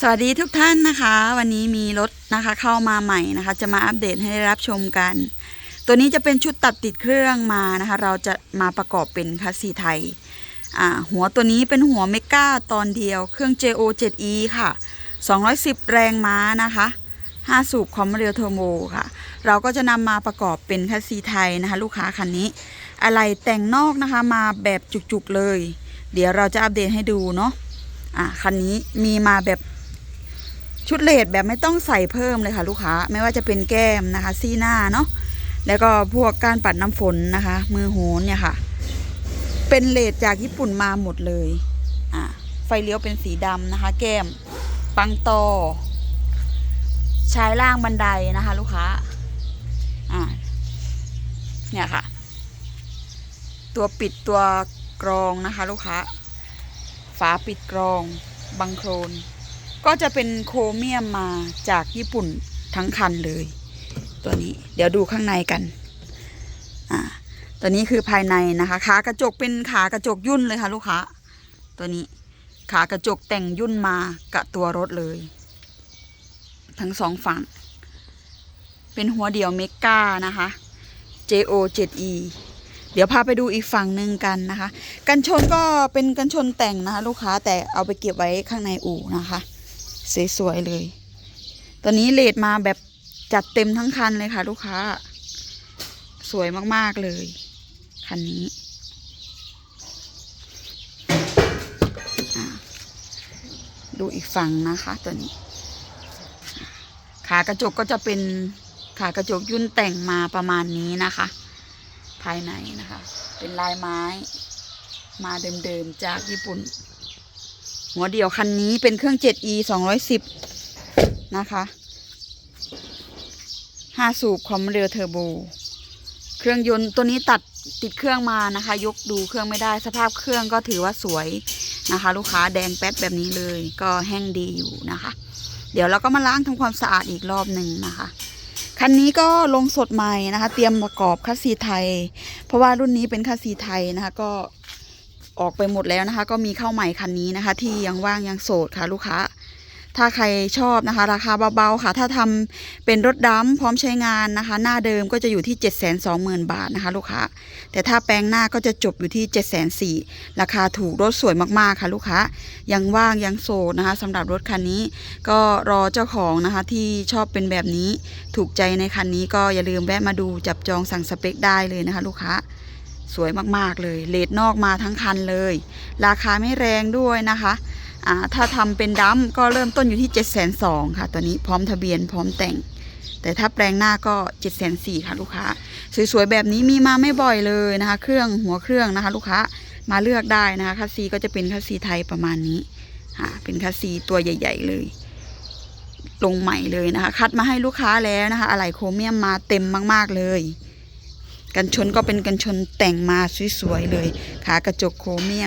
สวัสดีทุกท่านนะคะ วันนี้มีรถนะคะเข้ามาใหม่นะคะ จะมาอัปเดตให้ได้รับชมกัน ตัวนี้จะเป็นชุดตัดติดเครื่องมานะคะ เราจะมาประกอบเป็นคัสซีไทยหัวตัวนี้เป็นหัวเมก้าตอนเดียว เครื่อง JO 7E ค่ะ 210 แรงม้านะคะ 5 สูบคอมเรียลเทอร์โมค่ะ เราก็จะนำมาประกอบเป็นคัสซีไทยนะคะ ลูกค้าคันนี้ อะไรแต่งนอกนะคะมาแบบจุกๆเลย เดี๋ยวเราจะอัปเดตให้ดูเนาะะคันนี้มีมาแบบ ชุดเลดแบบไม่ต้องใส่เพิ่มเลยค่ะ ลูกค้า ไม่ว่าจะเป็นแก้มนะคะ ซี่หน้าเนาะแล้วก็พวกการปัดน้ำฝนนะคะ มือโหนเนี่ยค่ะ เป็นเลดจากญี่ปุ่นมาหมดเลยอะไฟเลี้ยวเป็นสีดำนะคะ แก้ม ปังตอชายล่างบันไดนะคะ ลูกค้าอะเนี่ยค่ะ ตัวปิดตัวกรองนะคะ ลูกค้า ฝาปิดกรอง บังโครน ก็จะเป็นโครเมียมมาจากญี่ปุ่นทั้งคันเลย ตัวนี้เดี๋ยวดูข้างในกันอ่าตัวนี้คือภายในนะคะขากระจกเป็นขากระจกยุ่นเลยค่ะลูกค้าตัวนี้ขากระจกแต่งยุ่นมากับตัวรถเลย ทั้งสองฝั่ง เป็นหัวเดี่ยวเมก้านะคะ JO 7E เดี๋ยวพาไปดูอีกฝั่งหนึ่งกันนะคะ กันชนก็เป็นกันชนแต่งนะคะ ลูกค้าแต่เอาไปเก็บไว้ข้างในอู่นะคะ สวยๆเลยตัวนี้เลดมาแบบจัดเต็มทั้งคันเลยค่ะ ลูกค้า สวยมากๆเลย คันนี้ ดูอีกฝั่งนะคะตัวนี้ ขากระจกก็จะเป็นขากระจกยุ่นแต่งมาประมาณนี้นะคะ ภายในนะคะ เป็นลายไม้ มาเดิมๆจากญี่ปุ่น หัวเดี่ยวคันนี้เป็นเครื่อง 7e 210 นะคะ 5 สูบคอมเรลเทอร์โบ เครื่องยนต์ตัวนี้ตัดติดเครื่องมานะคะ ยกดูเครื่องไม่ได้สภาพเครื่องก็ถือว่าสวยนะคะ ลูกค้าแดงแป๊ดแบบนี้เลยก็แห้งดีอยู่นะคะ เดี๋ยวเราก็มาล้างทำความสะอาดอีกรอบหนึ่งนะคะคันนี้ก็ลงสดใหม่นะคะ เตรียมประกอบคัสซีไทย เพราะว่ารุ่นนี้เป็นคัสซีไทยนะคะ ก็ ออกไปหมดแล้วนะคะ ก็มีเข้าใหม่คันนี้นะคะ ที่ยังว่างยังโสดค่ะลูกค้า ถ้าใครชอบนะคะ ราคาเบาๆค่ะ ถ้าทำเป็นรถดำพร้อมใช้งานนะคะ หน้าเดิมก็จะอยู่ที่ 7 2 0 0 0 0 บาทนะคะ ลูกค้า แต่ถ้าแปลงหน้าก็จะจบอยู่ที่ 7 4 0 0 0ราคาถูกรถสวยมากๆค่ะ ลูกค้า ยังว่างยังโสดนะคะสำหรับรถคันนี้ ก็รอเจ้าของนะคะที่ชอบเป็นแบบนี้ ถูกใจในคันนี้ก็อย่าลืมแวะมาดูจับจองสั่งสเปคได้เลยนะคะ ลูกค้า สวยมากๆเลยเลดนอกมาทั้งคันเลย ราคาไม่แรงด้วยนะคะอ่าถ้าทำเป็นดัมก็เริ่มต้นอยู่ที่ 7 2 0 0 0ค่ะตัวนี้พร้อมทะเบียนพร้อมแต่ง แต่ถ้าแปลงหน้าก็ 7 4 0 0 0ค่ะลูกค้า สวยๆแบบนี้มีมาไม่บ่อยเลยนะคะ เครื่องหัวเครื่องนะคะ ลูกค้ามาเลือกได้นะคะคัสซีก็จะเป็นคัสซีไทยประมาณนี้อ่าเป็นคัสซีตัวใหญ่ ๆ เลย ลงใหม่เลยนะคะ คัดมาให้ลูกค้าแล้วนะคะอะไหล่โครเมียมมาเต็มมาก ๆเลย กันชนก็เป็นกันชนแต่งมาสวยๆเลยขากระจกโครเมียม